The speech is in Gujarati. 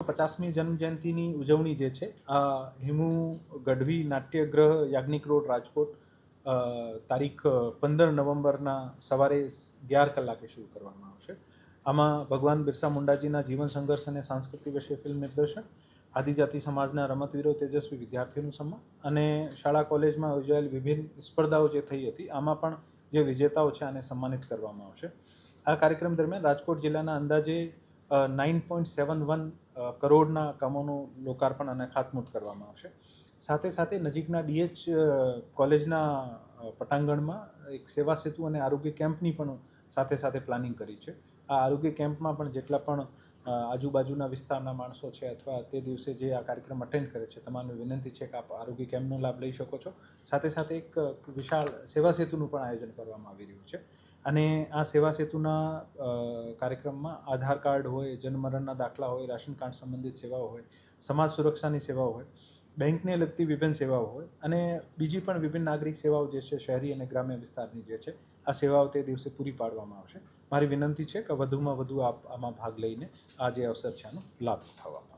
પચાસમી જન્મજયંતિની ઉજવણી જે છે, આ હિમુ ગઢવી નાટ્યગૃહ યાજ્ઞિક રોડ, રાજકોટ તારીખ પંદર નવેમ્બરના સવારે અગિયાર કલાકે શરૂ કરવામાં આવશે. આમાં ભગવાન બિરસા મુંડાજીના જીવન સંઘર્ષ અને સાંસ્કૃતિક વિશે ફિલ્મ નિર્દેશન આદિજાતિ સમાજના રમતવીરો, તેજસ્વી વિદ્યાર્થીઓનું સન્માન અને શાળા કોલેજમાં યોજાયેલ વિભિન્ન સ્પર્ધાઓ જે થઈ હતી, આમાં પણ જે વિજેતાઓ છે આને સન્માનિત કરવામાં આવશે. આ કાર્યક્રમ દરમિયાન રાજકોટ જિલ્લાના અંદાજે નાઇન પોઈન્ટ સેવન વન કરોડના કામોનું લોકાર્પણ અને ખાતમુહૂર્ત કરવામાં આવશે. સાથે સાથે નજીકના ડીએચ કોલેજના પટાંગણમાં એક સેવા સેતુ અને આરોગ્ય કેમ્પની પણ સાથે સાથે પ્લાનિંગ કરી છે. આ આરોગ્ય કેમ્પમાં પણ જેટલા પણ આજુબાજુના વિસ્તારના માણસો છે અથવા તે દિવસે જે આ કાર્યક્રમ અટેન્ડ કરે છે, તમામને વિનંતી છે કે આપ આરોગ્ય કેમ્પનો લાભ લઈ શકો છો. સાથે સાથે એક વિશાળ સેવા સેતુનું પણ આયોજન કરવામાં આવી રહ્યું છે. અને આ સેવા સેતુના કાર્યક્રમમાં આધાર કાર્ડ હોય, જન્મરણના દાખલા હોય, રાશન કાર્ડ સંબંધિત સેવાઓ હોય, સમાજ સુરક્ષાની સેવાઓ હોય, બેંકને લગતી વિભિન્ન સેવાઓ હોય અને બીજી પણ વિભિન્ન નાગરિક સેવાઓ જે છે, શહેરી અને ગ્રામ્ય વિસ્તારની જે છે, આ સેવાઓ તે દિવસે પૂરી પાડવામાં આવશે. મારી વિનંતી છે કે વધુમાં વધુ આપ આમાં ભાગ લઈને આ જે અવસર છે, આનો લાભ ઉઠાવવામાં